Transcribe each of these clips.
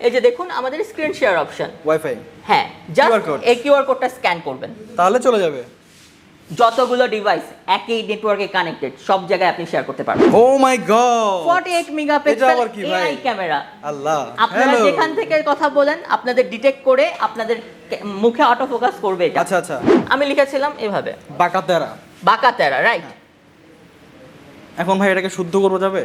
এই যে দেখুন আমাদের স্ক্রিন শেয়ার অপশন ওয়াইফাই হ্যাঁ জাস্ট এই কিউআর কোডটা স্ক্যান করবেন। তাহলে চলে যাবে। যতগুলো ডিভাইস একই নেটওয়ার্কে কানেক্টেড সব জায়গায় আপনি শেয়ার করতে পারবেন। ও my god 48 megapixel? AI camera আল্লাহ আপনারা. যেখান থেকে কথা বলেন আপনাদের ডিটেক্ট করে আপনাদের মুখে অটো ফোকাস করবে এটা। আচ্ছা আচ্ছা। আমি লিখেছিলাম এভাবে। বাঁকা তেরা। বাঁকা তেরা রাইট এখন ভাই এটাকে শুদ্ধ করব যাবে?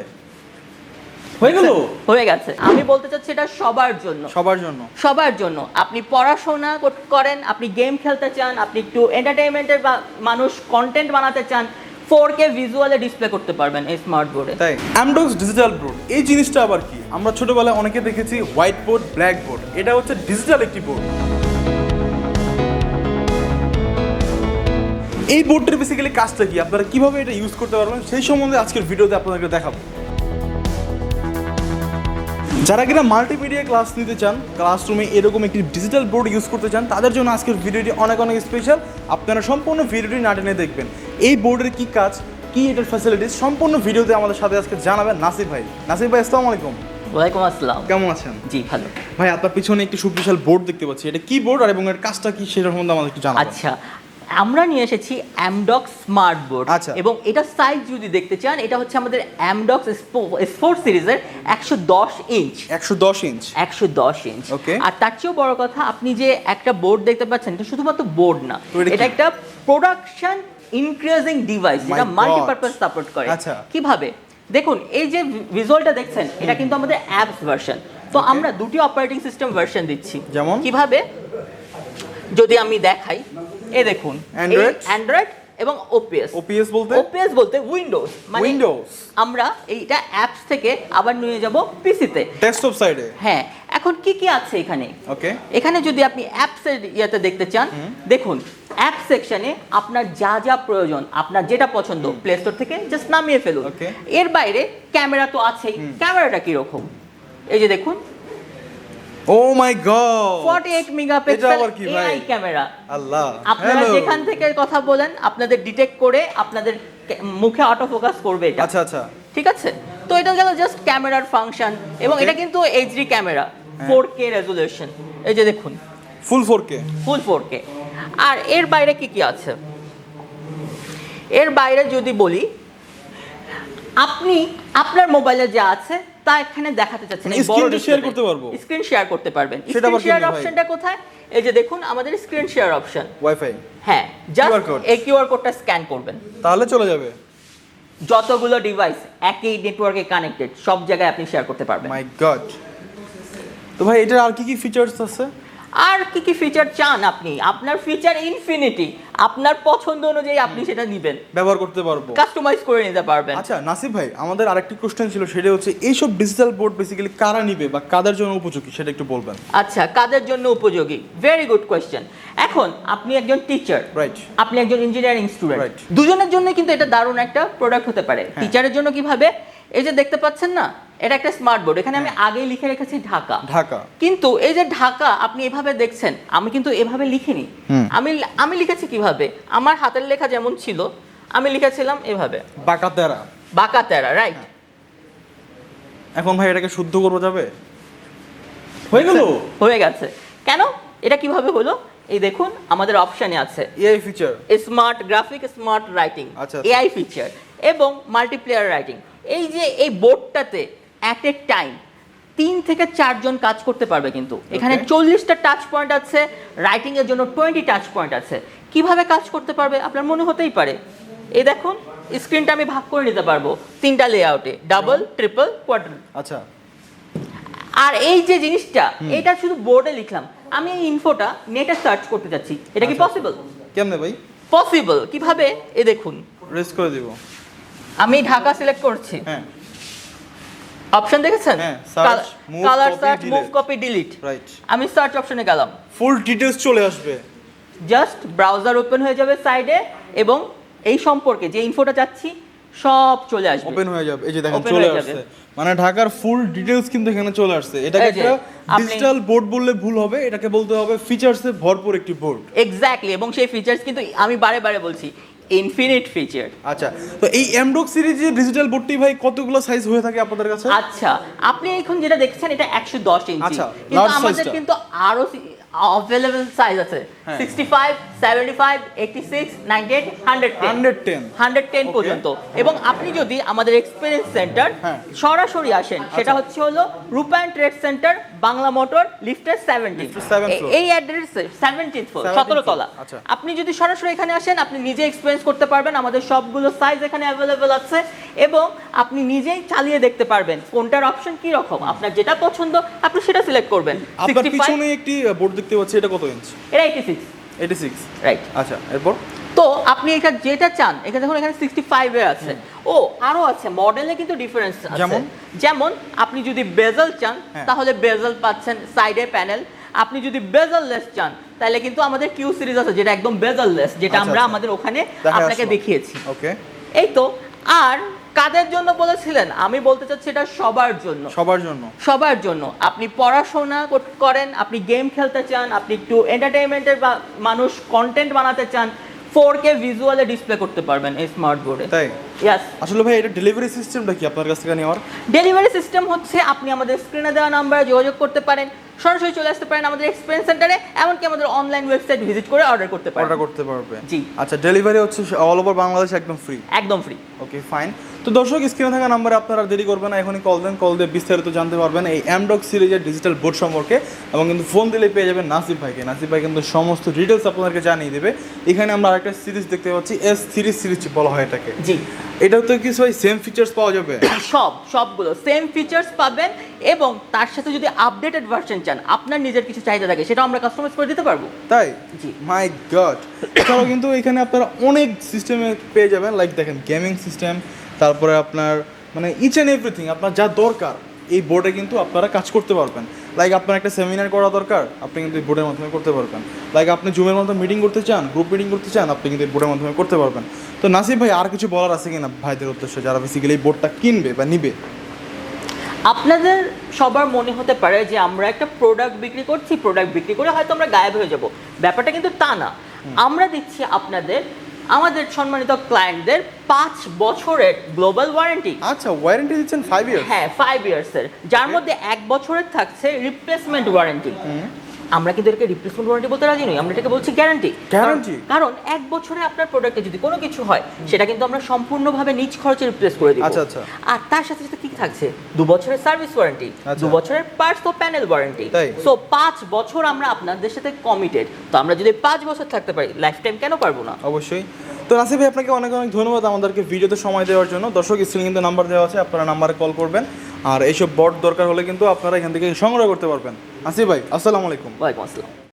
হয়ে গেল? হয়ে গেছে। আমি বলতে চাচ্ছি এটা সবার জন্য। সবার জন্য। সবার জন্য। আপনি পড়াশোনা করেন আপনি গেম খেলতে চান আপনি একটু এন্টারটেইনমেন্টের মানুষ কন্টেন্ট বানাতে চান ফোর কে ভিজুয়ালে ডিসপ্লে করতে পারবেন এই স্মার্ট বোর্ডে তাই? অ্যামডক্স ডিজিটাল বোর্ড এই জিনিসটা আবার কি? আমরা ছোটবেলায় অনেকে দেখেছি হোয়াইট বোর্ড ব্ল্যাক বোর্ড এটা হচ্ছে ডিজিটাল একটি বোর্ড এই বোর্ডটার বেসিক্যালি কাজটা কি? আপনারা কীভাবে এটা ইউজ করতে পারবেন? সেই সম্বন্ধে আজকের ভিডিওতে আপনাদেরকে দেখাবো। যারা কিনা মাল্টিমিডিয়া ক্লাস নিতে চান ক্লাসরুমে এরকম একটি ডিজিটাল বোর্ড ইউজ করতে চান তাদের জন্য আজকের ভিডিওটি অনেক অনেক স্পেশাল আপনারা সম্পূর্ণ ভিডিওটি না টেনে দেখবেন। এই বোর্ডের কি কাজ কি এটার ফ্যাসিলিটিস সম্পূর্ণ ভিডিওতে আমাদের সাথে আজকে জানাবেন নাসির ভাই। নাসির ভাই আসসালামু আলাইকুম। ওয়ালাইকুম আসসালাম। কেমন আছেন? জি ভালো। ভাই আপনার পিছনে একটি সুবিশাল বোর্ড দেখতে পাচ্ছি। এটা কি বোর্ড আর এবং এর কাজটা কি সেটার সম্বন্ধে আমাদের একটু জানাবেন। আচ্ছা আমরা নিয়ে এসেছি অ্যামডক্স স্মার্ট বোর্ড আচ্ছা। এবং এটা সাইজ যদি দেখতে চান এটা হচ্ছে আমাদের অ্যামডক্স স্পোর্ট সিরিজের একশো দশ ইঞ্চ একশো দশ ইঞ্চ একশো দশ ইঞ্চ. আর তার চেয়েও বড় কথা আপনি যে একটা বোর্ড দেখতে পাচ্ছেন এটা শুধুমাত্র বোর্ড না। এটা একটা প্রোডাকশন ইনক্রিজিং ডিভাইস যেটা. মাল্টিপারপাস সাপোর্ট করে। আচ্ছা। কীভাবে? দেখুন এই যে ভিজুয়ালটা দেখছেন এটা কিন্তু আমাদের অ্যাপস ভার্সন তো আমরা দুটি অপারেটিং সিস্টেম ভার্সন দিচ্ছি। যেমন? কীভাবে? যদি আমি দেখাই এ দেখুন Android? অ্যান্ড্রয়েড এবং ওপিএস ওপিএস বলতে? ওপিএস বলতে উইন্ডোজ মানে Windows। আমরা এইটা অ্যাপস থেকে আবার নিয়ে যাব পিসিতে ডেস্কটপ সাইডে হ্যাঁ এখন কি কি আছে এখানে? ওকে। এখানে যদি আপনি অ্যাপসের ইয়েতে দেখতে চান দেখুন অ্যাপ সেকশনে আপনার যা যা প্রয়োজন আপনার যেটা পছন্দ প্লে স্টোর থেকে জাস্ট নামিয়ে ফেলুন। এর বাইরে ক্যামেরা তো আছেই। ক্যামেরাটা কীরকম? এই যে দেখুন ও my god 48 megapixel? AI camera আল্লাহ আপনারা. যেখান থেকে কথা বলেন আপনাদের ডিটেক্ট করে আপনাদের মুখে অটো ফোকাস করবে এটা। আচ্ছা আচ্ছা। ঠিক আছে? তো এটা গেল জাস্ট ক্যামেরার ফাংশন এবং এটা কিন্তু HD camera four K resolution এই যে দেখুন। ফুল ফোর কে ফুল ফোর কে আর এর বাইরে কি কি আছে? এর বাইরে যদি বলি আপনি আপনার মোবাইলে যা আছে তা এখানে দেখাতে মানে screen টা share করতে পারব? স্ক্রিন শেয়ার করতে পারবেন। স্ক্রিন শেয়ার অপশনটা কোথায়? এই যে দেখুন আমাদের স্ক্রিন শেয়ার অপশন ওয়াইফাই হ্যাঁ জাস্ট এই কিউআর কোডটা স্ক্যান করবেন। তাহলে চলে যাবে। যতগুলো ডিভাইস একই নেটওয়ার্কে কানেক্টেড সব জায়গায় আপনি শেয়ার করতে পারবেন। মাই গড তো ভাই এটার আর কি কি ফিচার্স আছে? আর কি কি ফিচার চান আপনি? আপনার ফিচার ইনফিনিটি আপনার পছন্দ অনুযায়ী আপনি সেটা নেবেন। ব্যবহার করতে পারব। কাস্টমাইজ করে নিতে পারবেন। আচ্ছা নাসিব ভাই আমাদের আরেকটি কোশ্চেন ছিল সেটা হচ্ছে এইসব ডিজিটাল বোর্ড বেসিক্যালি কারা নিবে বা কাদের জন্য উপযোগী সেটা একটু বলবেন। আচ্ছা কাদের জন্য উপযোগী? ভেরি গুড কোয়েশ্চেন এখন আপনি একজন টিচার রাইট আপনি একজন ইঞ্জিনিয়ারিং স্টুডেন্ট. দুজনের জন্য কিন্তু এটা দারুণ একটা প্রোডাক্ট হতে পারে। হ্যাঁ। টিচারের জন্য কীভাবে? এই যে দেখতে পাচ্ছেন না এটা একটা স্মার্ট বোর্ড এখানে আমি আগেই লিখে রেখেছি ঢাকা। ঢাকা। কিন্তু এই যে ঢাকা আপনি এভাবে দেখছেন আমি কিন্তু এভাবে লিখিনি। আমি আমি লিখেছি কীভাবে? আমার হাতের লেখা যেমন ছিল আমি লিখেছিলাম এভাবে। বাঁকা তেরা বাঁকা রাইট এখন ভাই এটাকে শুদ্ধ করব যাবে? হয়ে গেল? হয়ে গেছে। কেন? এটা কীভাবে হলো? এই দেখুন আমাদের অপশানে আছে। AI feature smart graphic smart writing. AI feature এবং মাল্টিপ্লেয়ার রাইটিং এই যে এই বোর্ডটাতে অ্যাট এ টাইম তিন থেকে চারজন কাজ করতে পারবে কিন্তু। এখানে চল্লিশটা টাচ পয়েন্ট আছে রাইটিং এর জন্য টোয়েন্টি টাচ পয়েন্ট আছে। কীভাবে কাজ করতে পারবে? আপনার মনে হতেই পারে। এই দেখুন স্ক্রিনটা আমি ভাগ করে নিতে পারব তিনটা লেআউটে ডাবল ট্রিপল কোয়ার্টার আচ্ছা। আর এই যে জিনিসটা এটা শুধু বোর্ডে লিখলাম। আমি এই ইনফোটা নেটে সার্চ করতে যাচ্ছি। এটা কি আচ্ছা। পসিবল কেমনে ভাই? পসিবল কীভাবে? এ দেখুন। রেস করে দিব। আমি ঢাকা সিলেক্ট করছি। হ্যাঁ। অপশন দেখেছেন? Colour search move copy delete right আমি সার্চ অপশনে গেলাম। ফুল ডিটেলস চলে আসবে। জাস্ট ব্রাউজার ওপেন হয়ে যাবে সাইডে এবং এই সম্পর্কে যে ইনফোটা চাচ্ছি সব চলে আসবে। ওপেন হয়ে যাবে। এই যে দেখেন চলে আসছে। মানে ঢাকার ফুল ডিটেলস কিন্তু এখানে চলে আসছে। এটাকে একটা ডিজিটাল বোর্ড বললে ভুল হবে। এটাকে বলতে হবে ফিচার্সে ভরপুর একটি বোর্ড এক্স্যাক্টলি এবং সেই ফিচার্স কিন্তু আমি বারে বারে বলছি। ইনফিনিট ফিচার আচ্ছা তো এই এমডক সিরিজের ডিজিটাল বোর্ডটি ভাই কতগুলো সাইজ হয়ে থাকে আপনাদের কাছে? আচ্ছা আপনি এখন যেটা দেখছেন এটা একশো দশ ইঞ্চি আচ্ছা, কিন্তু আমাদের কিন্তু আরও অ্যাভেলেবল সাইজ আছে। হ্যাঁ। Sixty five seventy five eighty six ninety eight hundred 110 hundred ten Okay. পর্যন্ত এবং আপনি যদি আমাদের এক্সপিরিয়েন্স সেন্টার হ্যাঁ। সরাসরি আসেন সেটা আচ্ছা। হচ্ছে হলো Rupayan trade centre Bangla motor লিফটের সেভেন্টিন Lifted 7th floor। এই অ্যাড্রেসে সেভেন্টিন ফ্লোর 17th সতেরো তলা আচ্ছা। আপনি যদি সরাসরি এখানে আসেন আপনি নিজে এক্সপিরিয়েন্স করতে পারবেন আমাদের সবগুলো সাইজ এখানে অ্যাভেলেবেল আছে এবং আপনি নিজেই চালিয়ে দেখতে পারবেন কোনটার অপশন কি রকম আপনার যেটা পছন্দ আপনি সেটা সিলেক্ট করবেন আপনার 65 পিছনে একটি বোর্ড দেখতে পাচ্ছি এটা কত ইঞ্চ এটা eighty six eighty six right আচ্ছা এরপর? তো আপনি এটা যেটা চান এখানে দেখুন এখানে সিক্সটি ফাইভে আছে ও আরও আছে মডেলে কিন্তু ডিফারেন্স আছে। যেমন? আপনি যদি বেজেল চান হ্যাঁ। তাহলে বেজেল পাচ্ছেন সাইডে প্যানেল আপনি যদি বেজেল লেস চান তাহলে কিন্তু আমাদের কিউ সিরিজ আছে যেটা একদম বেজেল লেস যেটা আচ্ছা, আমরা আচ্ছা। আমাদের ওখানে আপনাকে দেখিয়েছি। ওকে এই তো আর কাদের জন্য বলেছিলেন? আমি বলতে চাচ্ছি এটা সবার জন্য। সবার জন্য। সবার জন্য। আপনি পড়াশোনা করেন আপনি গেম খেলতে চান আপনি একটু এন্টারটেইনমেন্টের মানুষ কন্টেন্ট বানাতে চান ফোর কে ভিজুয়ালে ডিসপ্লে করতে পারবেন এই স্মার্ট বোর্ডে তাই? ইয়াস আসলে ভাই এটা ডেলিভারি সিস্টেমটা কি আপনার কাছ থেকে নেওয়ার? ডেলিভারি সিস্টেম হচ্ছে আপনি আমাদের স্ক্রিনে দেওয়া নাম্বারে যোগাযোগ করতে পারেন। সরাসরি চলে আসতে পারেন আমাদের এক্সপিরিয়েন্স সেন্টারে এমনকি আমাদের অনলাইন ওয়েবসাইট ভিজিট করে অর্ডার করতে অর্ডার করতে পারবে। জি। আচ্ছা ডেলিভারি হচ্ছে অল ওভার বাংলাদেশ একদম ফ্রি একদম ফ্রি ওকে ফাইন তো দর্শক স্ক্রিনে থাকা নাম্বারে আপনারা দেরি করবেন না এখনই কল দেন কল দিয়ে বিস্তারিত জানতে পারবেন এই অ্যামডক সিরিজের ডিজিটাল বোর্ড সম্পর্কে এবং কিন্তু ফোন দিলে পেয়ে যাবেন নাসিফ ভাইকে। নাসিফ ভাই কিন্তু সমস্ত ডিটেলস আপনাদেরকে জানিয়ে দেবে। এখানে আমরা আরেকটা সিরিজ দেখতে পাচ্ছি এস সিরিজ সিরিজ বলা হয় এটাকে। জি। এটাও তো কিছু সেম ফিচার্স পাওয়া যাবে? সব সবগুলো। সেম ফিচার্স পাবেন এবং তার সাথে যদি আপডেটেড ভার্সন চান আপনার নিজের কিছু চাহিদা থাকে সেটা আমরা কাস্টমাইজ করে দিতে পারব। তাই? জি। মাই গড এছাড়াও কিন্তু এখানে আপনারা অনেক সিস্টেমে পেয়ে যাবেন লাইক দেখেন গেমিং সিস্টেম তারপরে আপনার মানে ইচ অ্যান্ড এভরিথিং আপনার যা দরকার এই বোর্ডে কিন্তু আপনারা কাজ করতে পারবেন। লাইক আপনার একটা সেমিনার করা দরকার আপনি কিন্তু এই বোর্ডের মাধ্যমে করতে পারবেন। লাইক আপনি জুমের মাধ্যমে মিটিং করতে চান গ্রুপ মিটিং করতে চান আপনি কিন্তু এই বোর্ডের মাধ্যমে করতে পারবেন। তো নাসিব ভাই আর কিছু বলার আছে কিনা ভাইদের উদ্দেশ্যে যারা বেসিক্যালি এই বোর্ডটা কিনবে বা নিবে? আপনাদের সবার মনে হতে পারে যে আমরা একটা প্রোডাক্ট বিক্রি করছি প্রোডাক্ট বিক্রি করে হয়তো আমরা গায়েব হয়ে যাব। ব্যাপারটা কিন্তু তা না। আমরা দিচ্ছি আপনাদের আমাদের সম্মানিত ক্লায়েন্টদের পাঁচ বছরের গ্লোবাল ওয়ারেন্টি আচ্ছা ওয়ারেন্টি দিচ্ছেন ফাইভ ইয়ার্স হ্যাঁ ফাইভ ইয়ার্সের যার মধ্যে এক বছরের থাকছে রিপ্লেসমেন্ট ওয়ারেন্টি আমরা কিন্তু এটাকে রিপ্লেসমেন্ট ওয়ারেন্টি বলতে রাজি নই আমরা এটাকে বলছি গ্যারান্টি গ্যারান্টি কারণ এক বছরে আপনার প্রোডাক্টে যদি কোনো কিছু হয় সেটা কিন্তু আমরা সম্পূর্ণভাবে নিজ খরচে রিপ্লেস করে দিই আচ্ছা, আচ্ছা। আর তার সাথে সাথে কি থাকছে? দু বছরের সার্ভিস ওয়ারেন্টি আচ্ছা। দু বছরের পার্টস ও প্যানেল ওয়ারেন্টি সো পাঁচ বছর আমরা আপনাদের সাথে কমিটেড তো আমরা যদি পাঁচ বছর থাকতে পারি লাইফ টাইম কেন পারব না? অবশ্যই। তো নাসিব ভাই, আপনাকে অনেক অনেক ধন্যবাদ আমাদেরকে ভিডিওতে সময় দেওয়ার জন্য। দর্শক স্ক্রিনে কিন্তু নাম্বার দেওয়া আছে, আপনারা নাম্বারে কল করবেন। আর এইসব বট দরকার হলে কিন্তু আপনারা এখান থেকে সংগ্রহ করতে পারবেন। আসিফ ভাই, আসসালামু আলাইকুম। ওয়ালাইকুম আসসালাম।